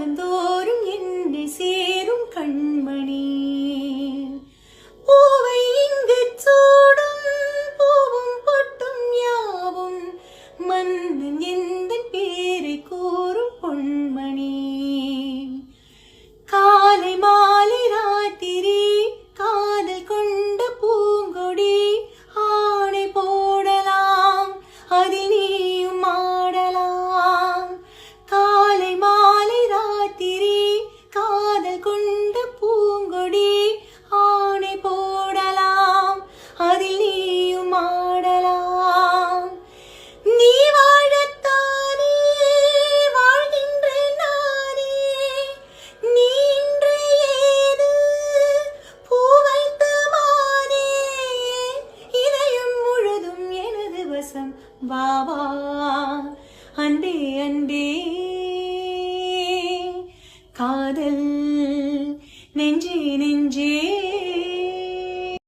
காலந்தோறும் என்று சேரும் கண்மணி. பூவை இங்கு சூடும் பூவும் பொட்டும் யாவும் மன்னன் கொண்ட பூங்கொடி ஆணை போடலாம் அதில் நீயும் ஆடலாம். நீ வாழத்தானே வாழ்கின்ற நானே. நீ இன்று ஏது? பூவைத்தமானே இதயம் முழுதும் எனது வசம் வாவா அன்பே அன்பே. காதல் நெஞ்சே நெஞ்சே